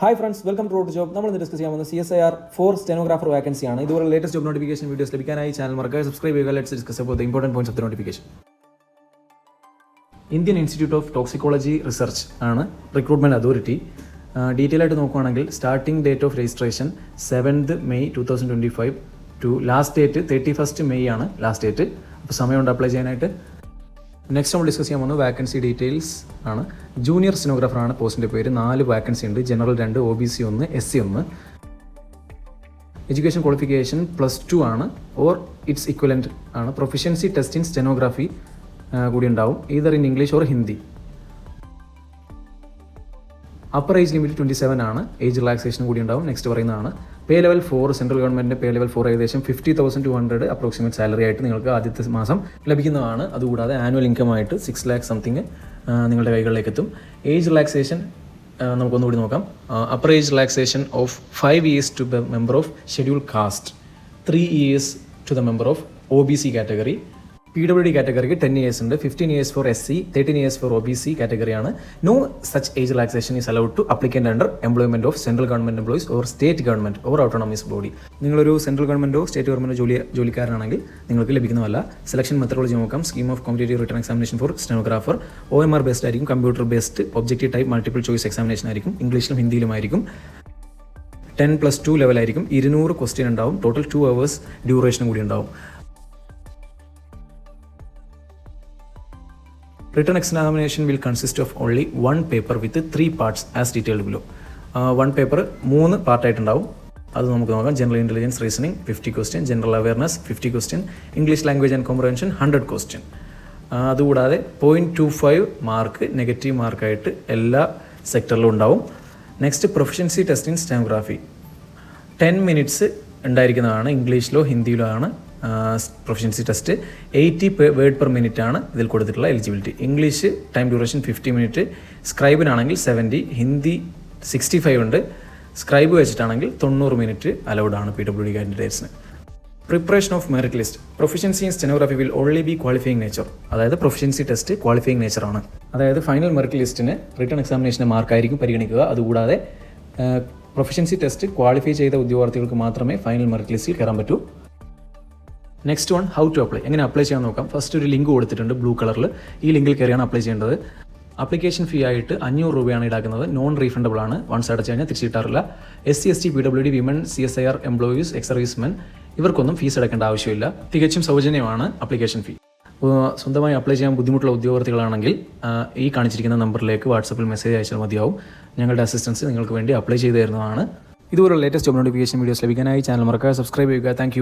Hi friends welcome to road job നമ്മൾ discuss ചെയ്യാൻ പോകുന്നത് C S R for stenographer vacancy ആണ്. ഇതുപോലെ ലേറ്റസ്റ്റ് ജോബ് നോട്ടിഫിക്കേഷൻ വീഡിയോസ് ലഭിക്കാനായി ചാനൽ മറക്കുക സബ്സ്ക്രൈബ് ചെയ്യുക. ലെറ്റ്സ് ഡിസ്കസ് അപ്പോൾ important points of the notification Indian institute of toxicology research ആണ് റിക്രൂട്ട്മെന്റ് അതോറിറ്റി ഡീറ്റെയിൽ ആയിട്ട് നോക്കുകയാണെങ്കിൽ starting date of registration seventh May two thousand twenty five to last date thirty first May ആണ് last date അപ്പോൾ സമയമുണ്ട് apply ചെയ്യാനായിട്ട് next നമ്മൾ discuss ചെയ്യാൻ പോകുന്നത് വാക്കൻസി ഡീറ്റെയിൽസ് ആണ്. ജൂനിയർ സിനോഗ്രാഫർ ആണ് പോസ്റ്റിന്റെ പേര്. നാല് വാക്കൻസി ഉണ്ട്. ജനറൽ രണ്ട് ഒ ബി സി ഒന്ന് എസ് സി ഒന്ന്. എഡ്യൂക്കേഷൻ ക്വാളിഫിക്കേഷൻ പ്ലസ് ടു ആണ്. ഓർ ഇറ്റ്സ് ഇക്വലന്റ് ആണ്. പ്രൊഫിഷ്യൻസി ടെസ്റ്റ് ഇൻ സ്റ്റെനോഗ്രാഫി കൂടി ഉണ്ടാവും. Either in English or Hindi upper age limit twenty seven ആണ്. ഏജ് റിലാക്സേഷൻ കൂടി ഉണ്ടാവും. നെക്സ്റ്റ് പറയുന്നതാണ്. പേ ലെവൽ ഫോർ സെൻട്രൽ ഗവൺമെന്റിന്റെ പേ ലെവൽ ഫോർ ഏകദേശം fifty thousand two hundred approximate salary ആയിട്ട് നിങ്ങൾക്ക് ആദ്യത്തെ മാസം ലഭിക്കുന്നതാണ്. അതുകൂടാതെ ആനുവൽ ഇൻകം ആയിട്ട് സിക്സ് ലാക്ക് സംതിങ് നിങ്ങളുടെ കൈകളിലേക്ക് എത്തും ഏജ് റിലാക്സേഷൻ നമുക്കൊന്നുകൂടി നോക്കാം. Upper age relaxation of five years to the member of scheduled caste three years to the member of O B C category P W D കാറ്റഗറിക്ക് ten years ഉണ്ട് fifteen years for S C thirteen years for O B C കാറ്റഗറിയാണ് no such age relaxation is allowed to applicant under employment of central government employees or state government or autonomous body നിങ്ങളൊരു central ഗവൺമെന്റോ state ഗവൺമെന്റോ ജോലി ജോലിക്കാരനാണെങ്കിൽ നിങ്ങൾക്ക് ലഭിക്കുന്നതല്ല. Selection methodology നോക്കാം. Scheme of competitive written examination for stenographer O M R based ആയിരിക്കും computer based objective type multiple choice examination ആയിരിക്കും. ഇംഗ്ലീഷിലും ഹിന്ദിയിലുമായിരിക്കും ടെൻ പ്ലസ് ടു ലെവലായിരിക്കും ഇരുന്നൂറ് ക്വസ്റ്റ്യൻ ഉണ്ടാവും. ടോട്ടൽ ടു അവേഴ്സ് ഡ്യൂറേഷനും കൂടി ഉണ്ടാവും. Written examination will consist of only one paper with three parts as detailed below. One paper മൂന്ന് പാർട്ടായിട്ടുണ്ടാവും അത് നമുക്ക് നോക്കാം. General intelligence reasoning fifty question general awareness fifty question English language and comprehension hundred question അതുകൂടാതെ point two five mark negative മാർക്കായിട്ട് എല്ലാ സെക്ടറിലും ഉണ്ടാവും. Next proficiency test in stenography ten minutes ഉണ്ടായിരിക്കുന്നതാണ് ഇംഗ്ലീഷിലോ ഹിന്ദിയിലോ ആണ്. Proficiency test eighty word per minute ആണ് ഇതിൽ കൊടുത്തിട്ടുള്ള eligibility English time duration fifty minute സ്ക്രൈബിനാണെങ്കിൽ seventy Hindi sixty five ഉണ്ട്. സ്ക്രൈബ് വെച്ചിട്ടാണെങ്കിൽ തൊണ്ണൂറ് മിനിറ്റ് അലൗഡ് ആണ് P W D കാൻഡിഡേറ്റ്സിന് preparation of merit list proficiency in stenography will only be qualifying nature അതായത് proficiency test qualifying നേച്ചറാണ് അതായത് ഫൈനൽ മെറിറ്റ് ലിസ്റ്റിന് written എക്സാമിനേഷന്റെ മാർക്കായിരിക്കും പരിഗണിക്കുക. അതുകൂടാതെ പ്രൊഫഷൻസി ടെസ്റ്റ് ക്വാളിഫൈ ചെയ്ത ഉദ്യോഗാർത്ഥികൾക്ക് മാത്രമേ ഫൈനൽ മെറിറ്റ് ലിസ്റ്റിൽ കയറാൻ പറ്റൂ. Next one how to apply എങ്ങനെ അപ്ലൈ ചെയ്യാൻ നോക്കാം. ഫസ്റ്റ് ഒരു ലിങ്ക് കൊടുത്തിട്ടുണ്ട് ബ്ലൂ കളറിൽ ഈ ലിങ്കിൽ കയറിയാണ് അപ്ലൈ ചെയ്യേണ്ടത്. അപ്ലിക്കേഷൻ ഫീ ആയിട്ട് അഞ്ഞൂറ് രൂപയാണ് ഈടാക്കുന്നത്. നോൺ റീഫണ്ടബിൾ ആണ്. വൺസ് അടച്ചു കഴിഞ്ഞാൽ തിരിച്ചു കിട്ടാറില്ല. S C S T P W D women C S I R employees ex servicemen ഇവർക്കൊന്നും ഫീസ് അടക്കേണ്ട ആവശ്യമില്ല. തികച്ചും സൗജന്യമാണ് അപ്ലിക്കേഷൻ ഫീ സ്വന്തമായി അപ്ലൈ ചെയ്യാൻ ബുദ്ധിമുട്ടുള്ള ഉദ്യോഗാർത്ഥികളാണെങ്കിൽ ഈ കാണിച്ചിരിക്കുന്ന നമ്പറിലേക്ക് വാട്സപ്പിൽ മെസ്സേജ് അയച്ചാൽ മതിയാവും. ഞങ്ങളുടെ അസിസ്റ്റൻസ് നിങ്ങൾക്ക് വേണ്ടി അപ്ലൈ ചെയ്തു തരുന്നതാണ്. ഇതുപോലുള്ള ലേറ്റസ്റ്റ് ജോബ് നോട്ടിഫിക്കേഷൻ വീഡിയോസ് ലഭിക്കാനായി ചാനൽ മറക്കാതെ സബ്സ്ക്രൈബ് ചെയ്യുക. താങ്ക്